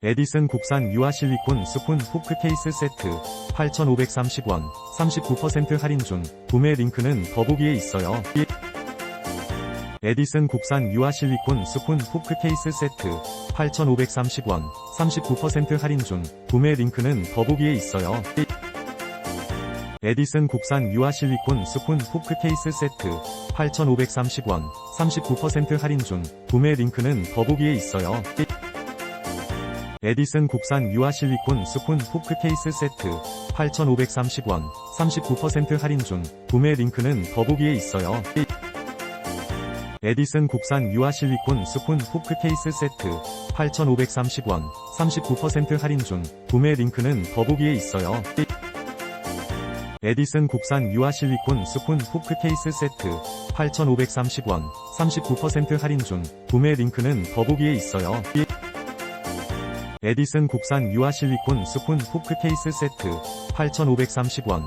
에디슨 국산 유화 실리콘 스푼 포크 케이스 세트 8,530원 39% 할인 중 구매 링크는 더보기에 있어요. 에디슨 국산 유화 실리콘 스푼 포크 케이스 세트 8,530원 39% 할인 중 구매 링크는 더보기에 있어요. 에디슨 국산 유화 실리콘 스푼 포크 케이스 세트 8,530원 39% 할인 중 구매 링크는 더보기에 있어요. 에디슨 국산 유화 실리콘 스푼 포크 케이스 세트 8,530원 39% 할인 중 구매 링크는 더보기에 있어요. 에디슨 국산 유화 실리콘 스푼 포크 케이스 세트 8,530원 39% 할인 중 구매 링크는 더보기에 있어요. 에디슨 국산 유화 실리콘 스푼 포크 케이스 세트 8,530원 39% 할인 중 구매 링크는 더보기에 있어요. 에디슨 국산 유화 실리콘 스푼 포크 케이스 세트 8,530원